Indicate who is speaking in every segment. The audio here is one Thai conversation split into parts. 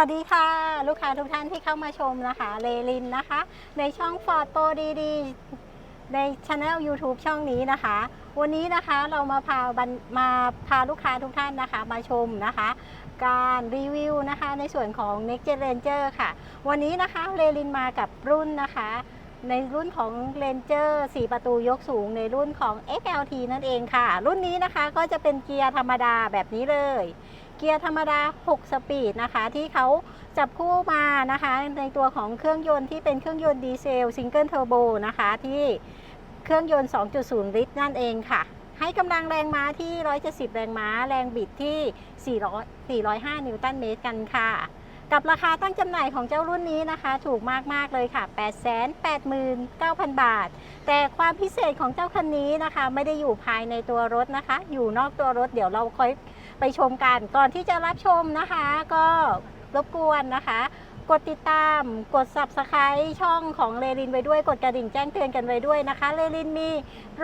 Speaker 1: สวัสดีค่ะ ลูกค้าทุกท่านที่เข้ามาชมนะคะเลลินนะคะ ในช่อง Ford Pro ดีๆในช anel YouTube ช่องนี้นะคะ วันนี้นะคะเรามาพาบันมาพาลูกค้าทุกท่านนะคะมาชมนะคะ การรีวิวนะคะในส่วนของ Next Gen Ranger ค่ะ วันนี้นะคะเลลินมากับรุ่นนะคะ ในรุ่นของ Ranger 4 ประตูยกสูงในรุ่นของ XLT นั่นเองค่ะ รุ่นนี้นะคะก็จะเป็นเกียร์ธรรมดาแบบนี้เลย เกียร์ธรรมดา 6 สปีดนะคะ ที่เขาจับคู่มานะคะ ในตัวของเครื่องยนต์ที่เป็นเครื่องยนต์ดีเซลซิงเกิลเทอร์โบนะคะ ที่เครื่องยนต์ 2.0 ลิตรนั่นเองค่ะ ให้กำลังแรงม้าที่ 170 แรงม้า แรงบิดที่ 400 405 นิวตันเมตรกันค่ะกับราคาตั้งจำหน่ายของเจ้ารุ่นนี้นะคะ ถูกมาก ๆ เลยค่ะ 889,000 บาท แต่ความพิเศษของเจ้าคันนี้นะคะ ไม่ได้อยู่ภายในตัวรถนะคะ อยู่นอกตัวรถเดี๋ยวเราค่อย ไปชมกัน ก่อนที่จะรับชมนะคะ ก็รบกวนนะคะ กดติดตามกด subscribe ช่องของเลรินไว้ด้วยกดกระดิ่งแจ้งเตือนกันไว้ด้วยนะคะ เลรินมี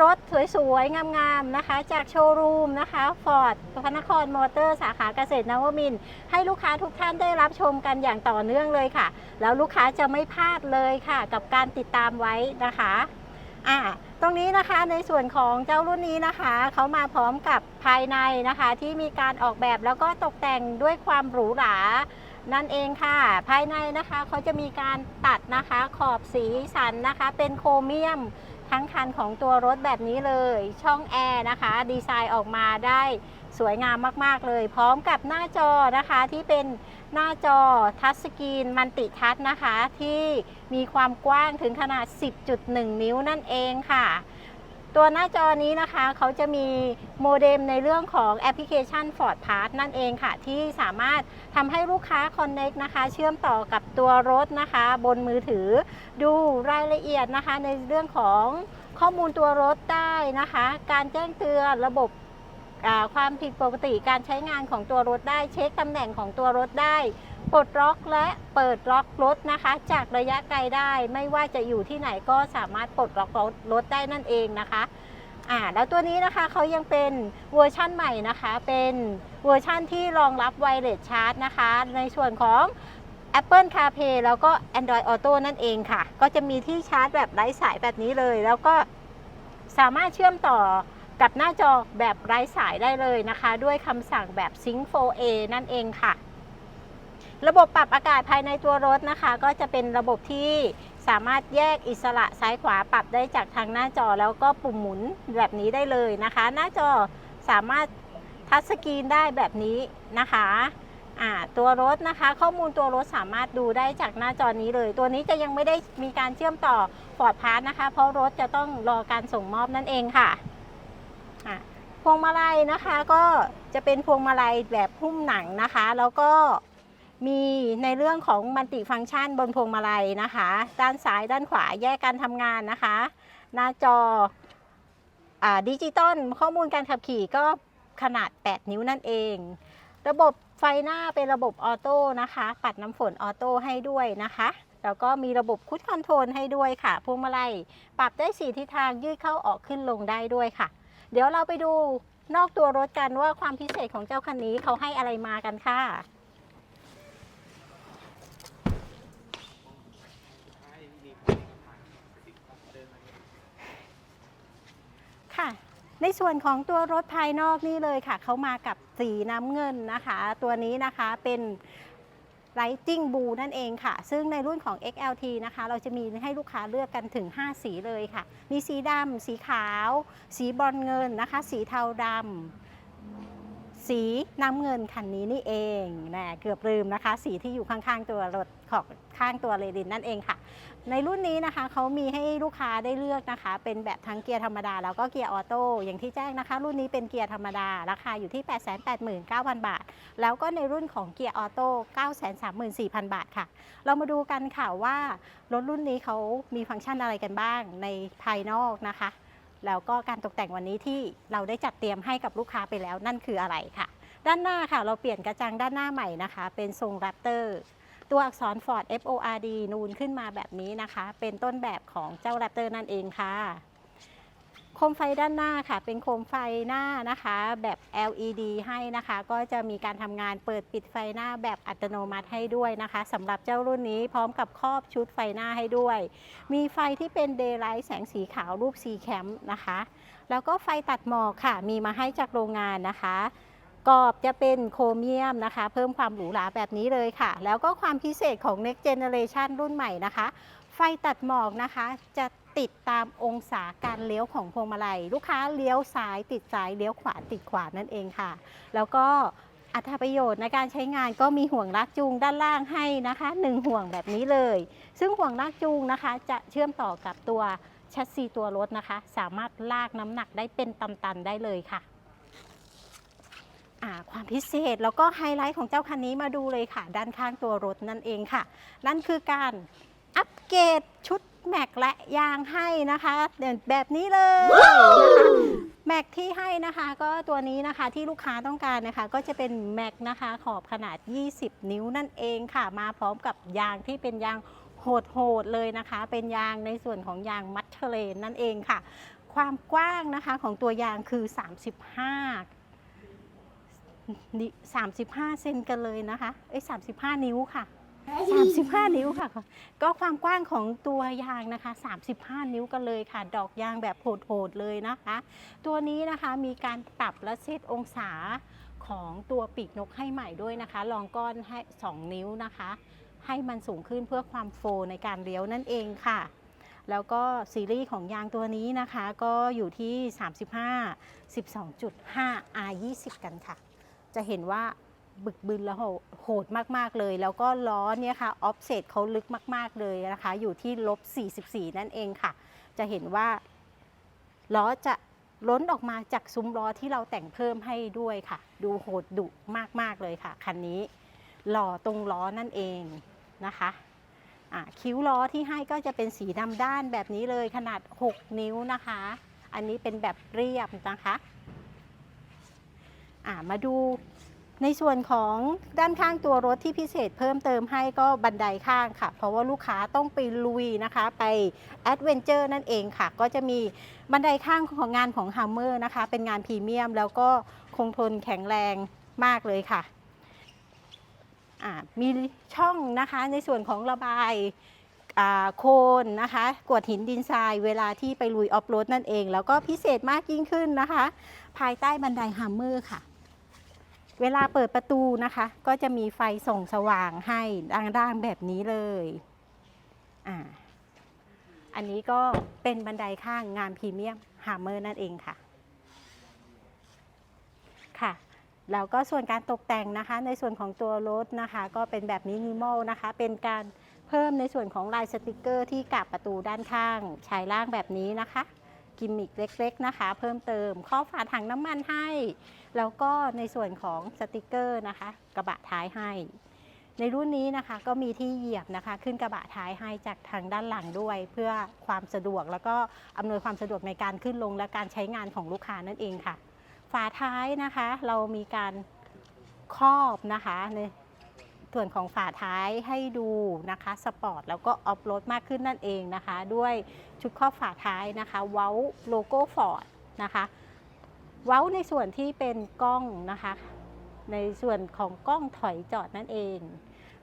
Speaker 1: รถสวยๆ งามๆนะคะ จากโชว์รูมนะคะฟอร์ดพระนครมอเตอร์สาขาเกษตรนวมิน ให้ลูกค้าทุกท่านได้รับชมกันอย่างต่อเนื่องเลยค่ะ แล้วลูกค้าจะไม่พลาดเลยค่ะ กับการติดตามไว้นะคะอ่า ตรงนี้นะคะในส่วนของเจ้ารุ่นนี้นะคะเขามาพร้อมกับภายในนะคะ ที่มีการออกแบบแล้วก็ตกแต่งด้วยความหรูหรานั่นเองค่ะ ภายในนะคะเขาจะมีการตัดนะคะขอบสีสันนะคะ เป็นโครเมียมทั้งคันของตัวรถแบบนี้เลย ช่องแอร์นะคะ ดีไซน์ออกมาได้สวยงามมาก ๆ เลย พร้อมกับหน้าจอนะคะที่เป็น หน้าจอทัชสกรีนมันติทัชนะคะ ที่มีความกว้างถึงขนาด 10.1 นิ้วนั่นเองค่ะ ตัวหน้าจอนี้นะคะเขาจะมีโมเด็มในเรื่องของแอปพลิเคชัน Ford Pass นั่นเองค่ะ ที่สามารถทำให้ลูกค้า Connect นะคะ เชื่อมต่อกับตัวรถนะคะ บนมือถือดูรายละเอียดนะคะในเรื่องของข้อมูลตัวรถได้นะคะ การแจ้งเตือนระบบ ความผิดปกติการใช้งานของตัวรถได้ เช็คตำแหน่งของตัวรถได้ปลดล็อกและเปิดล็อกรถนะคะ จากระยะไกลได้ไม่ว่าจะอยู่ที่ไหนก็สามารถปลดล็อกรถได้นั่นเองนะคะอ่าแล้วตัวนี้นะคะเขายังเป็นเวอร์ชั่นใหม่นะคะ เป็นเวอร์ชั่นที่รองรับไวเลสชาร์จนะคะ ในส่วนของ Apple CarPlay แล้วก็ Android Auto นั่นเองค่ะ ก็จะมีที่ชาร์จแบบไร้สายแบบนี้เลย แล้วก็สามารถเชื่อมต่อ กับหน้าจอแบบไร้สายได้เลยนะคะ ด้วยคำสั่งแบบ Sync 4A นั่นเองค่ะ ระบบปรับอากาศภายในตัวรถนะคะ ก็จะเป็นระบบที่สามารถแยกอิสระซ้ายขวาปรับได้จากทางหน้าจอแล้วก็ปุ่มหมุนแบบนี้ได้เลยนะคะ หน้าจอสามารถทัชสกรีนได้แบบนี้นะคะตัวรถนะคะ ข้อมูลตัวรถสามารถดูได้จากหน้าจอนี้เลย ตัวนี้จะยังไม่ได้มีการเชื่อมต่อ Ford Pass นะคะ เพราะรถจะต้องรอการส่งมอบนั่นเองค่ะ อะพวงมาลัยนะคะก็จะเป็นพวงมาลัยแบบหุ้มหนังนะคะ แล้วก็มีในเรื่องของมัลติฟังก์ชันบนพวงมาลัยนะคะ ด้านซ้ายด้านขวาแยกการทำงานนะคะ หน้าจอดิจิตอลข้อมูลการขับขี่ก็ขนาด 8 นิ้วนั่นเอง ระบบไฟหน้าเป็นระบบออโต้นะคะ ปัดน้ำฝนออโต้ให้ด้วยนะคะ แล้วก็มีระบบคุชคอนโทรลให้ด้วยค่ะพวงมาลัยปรับได้สีทิศทางยืดเข้าออกขึ้นลงได้ด้วยค่ะ เดี๋ยวเราไปดูนอกตัวรถกันว่าความพิเศษของเจ้าคันนี้เขาให้อะไรมากันค่ะ ค่ะ ในส่วนของตัวรถภายนอกนี่เลยค่ะ เขามากับสีน้ำเงินนะคะ ตัวนี้นะคะเป็น Lighting Blue นั่นเองค่ะ ซึ่งในรุ่นของ XLT นะคะ เราจะมีให้ลูกค้าเลือกกันถึง 5 สีเลยค่ะ มีสีดำ สีขาว สีบอลเงินนะคะ สีเทาดำสีน้ำเงินคันนี้นี่เองนะเกือบลืมนะคะ สีที่อยู่ข้างๆตัวรถของข้างตัวเรดินนั่นเองค่ะ ในรุ่นนี้นะคะเขามีให้ลูกค้าได้เลือกนะคะ เป็นแบบทั้งเกียร์ธรรมดาแล้วก็เกียร์ออโต้อย่างที่แจ้งนะคะ รุ่นนี้เป็นเกียร์ธรรมดา ราคาอยู่ที่ 889,000 บาท แล้วก็ในรุ่นของเกียร์ออโต้934,000 บาทค่ะ เรามาดูกันค่ะว่ารถรุ่นนี้เขามีฟังก์ชันอะไรกันบ้างในภายนอกนะคะ แล้วก็การตกแต่งวันนี้ที่เราได้จัดเตรียมให้กับลูกค้าไปแล้วนั่นคืออะไรค่ะ ด้านหน้าค่ะ เราเปลี่ยนกระจังด้านหน้าใหม่นะคะ เป็นทรงแรปเตอร์ ตัวอักษร Ford F O R D นูนขึ้นมาแบบนี้นะคะ เป็นต้นแบบของเจ้าแรปเตอร์นั่นเองค่ะ โคมไฟด้านหน้าค่ะ เป็นโคมไฟหน้านะคะ แบบ LED ให้นะคะ ก็จะมีการทำงานเปิดปิดไฟหน้าแบบอัตโนมัติให้ด้วยนะคะสำหรับเจ้ารุ่นนี้พร้อมกับครอบชุดไฟหน้าให้ด้วย มีไฟที่เป็น Daylight แสงสีขาวรูป C Cam นะคะ แล้วก็ไฟตัดหมอกค่ะ มีมาให้จากโรงงานนะคะ กรอบจะเป็นโครเมียมนะคะ เพิ่มความหรูหราแบบนี้เลยค่ะ แล้วก็ความพิเศษของ Next Generation รุ่นใหม่นะคะ ไฟตัดหมอกนะคะ จะติดตามองศาการเลี้ยวของพวงมาลัย ลูกค้าเลี้ยวซ้ายติดซ้ายเลี้ยวขวาติดขวานั่นเองค่ะ แล้วก็อัตราประโยชน์ในการใช้งานก็มีห่วงลากจูงด้านล่างให้นะคะหนึ่งห่วงแบบนี้เลย ซึ่งห่วงลากจูงนะคะ จะเชื่อมต่อกับตัวแชสซีตัวรถนะคะ สามารถลากน้ำหนักได้เป็นตันๆได้เลยค่ะ ความพิเศษแล้วก็ไฮไลท์ของเจ้าคันนี้มาดูเลยค่ะ ด้านข้างตัวรถนั่นเองค่ะ นั่นคือการอัปเกรดชุดแม็กและยางให้นะคะแบบนี้เลยนะคะแม็กที่ให้นะคะก็ตัวนี้นะคะที่ลูกค้าต้องการนะคะ ก็จะเป็นแม็กนะคะขอบขนาด 20 นิ้วนั่นเองค่ะ มาพร้อมกับยางที่เป็นยางโหดๆเลยนะคะ เป็นยางในส่วนของยางมัดเทเลนนั่นเองค่ะ ความกว้างนะคะของตัวยางคือ 35 นิ35เซนกันเลยนะคะเอ้ย35นิ้วค่ะ35นิ้วค่ะ ก็ความกว้างของตัวยางนะคะ35นิ้วกันเลยค่ะ ดอกยางแบบโหดๆเลยนะคะ ตัวนี้นะคะมีการปรับและเซตองศาของตัวปีกนกให้ใหม่ด้วยนะคะรองก้อนให้2นิ้วนะคะ ให้มันสูงขึ้นเพื่อความโฟล์ในการเลี้ยวนั่นเองค่ะแล้วก็ซีรีส์ของยางตัวนี้นะคะ ก็อยู่ที่ 35 12.5 R20 กันค่ะ จะเห็นว่าบึกบึนแล้วโหดมาก ๆ เลย แล้วก็ล้อเนี่ยค่ะออฟเซตเขาลึกมาก ๆ เลยนะคะ อยู่ที่ลบ 44 นั่นเองค่ะ จะเห็นว่าล้อจะล้นออกมาจากซุ้มล้อที่เราแต่งเพิ่มให้ด้วยค่ะ ดูโหดดุมาก ๆ เลยค่ะ คันนี้หล่อตรงล้อนั่นเองนะคะอะคิ้วล้อที่ให้ก็จะเป็นสีดำด้านแบบนี้เลยขนาด 6 นิ้วนะคะ อันนี้เป็นแบบเรียบนะคะ อะมาดูในส่วนของด้านข้างตัวรถที่พิเศษเพิ่มเติมให้ก็บันไดข้างค่ะ เพราะว่าลูกค้าต้องไปลุยนะคะ ไปแอดเวนเจอร์นั่นเองค่ะ ก็จะมีบันไดข้างของงานของ h ัมเมอร์นะคะ เป็นงานพรีเมียม แล้วก็คงทนแข็งแรงมากเลยค่ะ มีช่องนะคะในส่วนของระบายโคนนะคะกวดหินดินทรายเวลาที่ไปลุยออฟโรดนั่นเอง แล้วก็พิเศษมากยิ่งขึ้นนะคะ ภายใต้บันไดฮัมเมอร์ค่ะ เวลาเปิดประตูนะคะ ก็จะมีไฟส่องสว่างให้ด้านๆแบบนี้เลยอ่าอันนี้ก็เป็นบันไดข้างงานพรีเมียมฮาร์เมอร์นั่นเองค่ะค่ะแล้วก็ส่วนการตกแต่งนะคะ ในส่วนของตัวรถนะคะ ก็เป็นแบบมินิมอลนะคะ เป็นการเพิ่มในส่วนของลายสติกเกอร์ที่กับประตูด้านข้างชายล่างแบบนี้นะคะ กิมมิกเล็กๆนะคะ เพิ่มเติมข้อฝาถังน้ำมันให้ แล้วก็ในส่วนของสติกเกอร์นะคะ กระบะท้ายให้ ในรุ่นนี้นะคะก็มีที่เหยียบนะคะ ขึ้นกระบะท้ายให้จากทางด้านหลังด้วย เพื่อความสะดวกแล้วก็อำนวยความสะดวกในการขึ้นลงและการใช้งานของลูกค้านั่นเองค่ะ ฝาท้ายนะคะ เรามีการครอบนะคะใน ส่วนของฝาท้ายให้ดูนะคะสปอร์ตแล้วก็ออฟโรดมากขึ้นนั่นเองนะคะ ด้วยชุดครอบฝาท้ายนะคะ เว้าโลโก้ฟอร์ดนะคะเว้าในส่วนที่เป็นกล้องนะคะ ในส่วนของกล้องถอยจอดนั่นเอง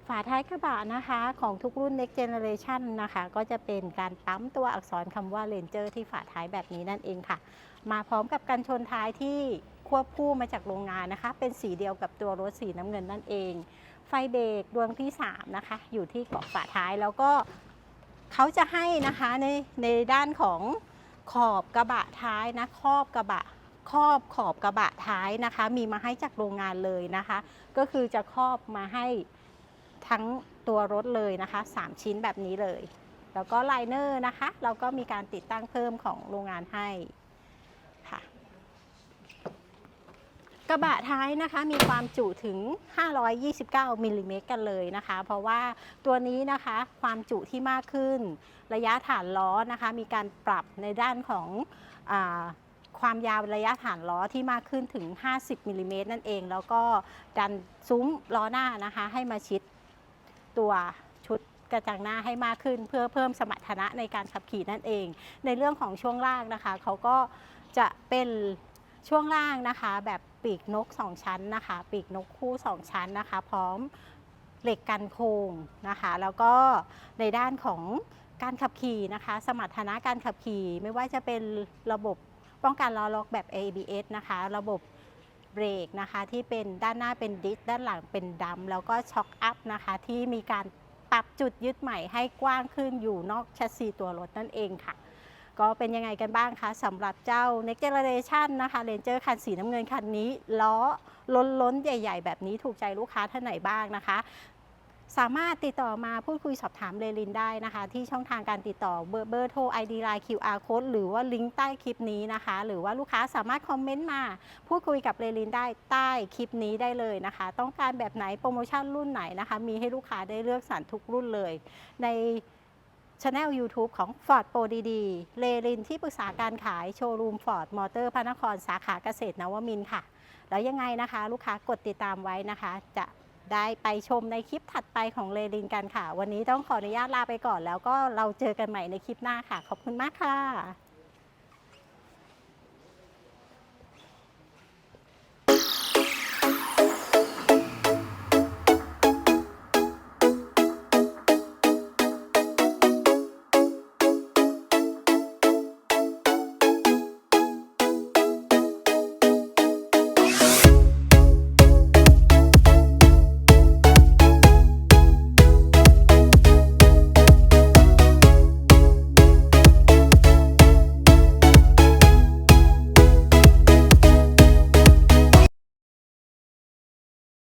Speaker 1: ฝาท้ายกระบะนะคะของทุกรุ่น Next Generation นะคะ ก็จะเป็นการปั๊มตัวอักษรคำว่า Ranger ที่ฝาท้ายแบบนี้นั่นเองค่ะ มาพร้อมกับกันชนท้ายที่ควบคู่มาจากโรงงานนะคะ เป็นสีเดียวกับตัวรถสีน้ำเงินนั่นเอง ไฟเบรกดวงที่ 3 นะคะ อยู่ที่เกาะฝาท้ายแล้วก็เขาจะให้นะคะในในด้านของขอบกระบะท้ายนะครอบกระบะครอบขอบกระบะท้ายนะคะ มีมาให้จากโรงงานเลยนะคะ ก็คือจะครอบมาให้ทั้งตัวรถเลยนะคะ 3 ชิ้นแบบนี้เลย แล้วก็ไลเนอร์นะคะ เราก็มีการติดตั้งเพิ่มของโรงงานให้ค่ะ กระบะท้ายนะคะมีความจุถึง 529มิลลิเมตรกันเลยนะคะ เพราะว่าตัวนี้นะคะความจุที่มากขึ้น ระยะฐานล้อนะคะ มีการปรับในด้านของอความยาวระยะฐานล้อที่มากขึ้นถึง 50มิลลิเมตรนั่นเอง แล้วก็ดันซุ้มล้อหน้านะคะ ให้มาชิดตัวชุดกระจังหน้าให้มากขึ้น เพื่อเพิ่มสมรรถนะในการขับขี่นั่นเอง ในเรื่องของช่วงล่างนะคะ เขาก็จะเป็น ช่วงล่างนะคะ แบบปีกนก 2 ชั้นนะคะ ปีกนกคู่ 2 ชั้นนะคะ พร้อมเหล็กกันโค้งนะคะ แล้วก็ในด้านของการขับขี่นะคะ สมรรถนะการขับขี่ไม่ว่าจะเป็นระบบป้องกันล้อล็อกแบบ ABS นะคะ ระบบเบรกนะคะ ที่เป็นด้านหน้าเป็นดิสด้านหลังเป็นดัมแล้วก็ช็อคอัพนะคะ ที่มีการปรับจุดยึดใหม่ให้กว้างขึ้นอยู่นอกแชสซีตัวรถนั่นเองค่ะ ก็เป็นยังไงกันบ้างคะสำหรับเจ้า Next Generation นะคะ Ranger คันสีน้ำเงินคันนี้ ล้อล้นล้นๆใหญ่ ๆ แบบนี้ถูกใจลูกค้าท่านไหนบ้างนะคะ สามารถติดต่อมาพูดคุยสอบถามเรลินได้นะคะ ที่ช่องทางการติดต่อเบอร์เบอร์โทร ID Line QR Code หรือว่าลิงก์ใต้คลิปนี้นะคะ หรือว่าลูกค้าสามารถคอมเมนต์มา พูดคุยกับเรลินได้ใต้คลิปนี้ได้เลยนะคะ ต้องการแบบไหนโปรโมชั่นรุ่นไหนนะคะ มีให้ลูกค้าได้เลือกสรรทุกรุ่นเลย ใน ช anel YouTube ของ Ford Pro ดีๆเลรินที่ปรึกษาการขายโชว์รูม Ford มอเตอร์พระนครสาขาเกษตรนวมินค่ะ แล้วยังไงนะคะ ลูกค้ากดติดตามไว้นะคะ จะได้ไปชมในคลิปถัดไปของเลรินกันค่ะ วันนี้ต้องขออนุญาตลาไปก่อน แล้วก็เราเจอกันใหม่ในคลิปหน้าค่ะ ขอบคุณมากค่ะ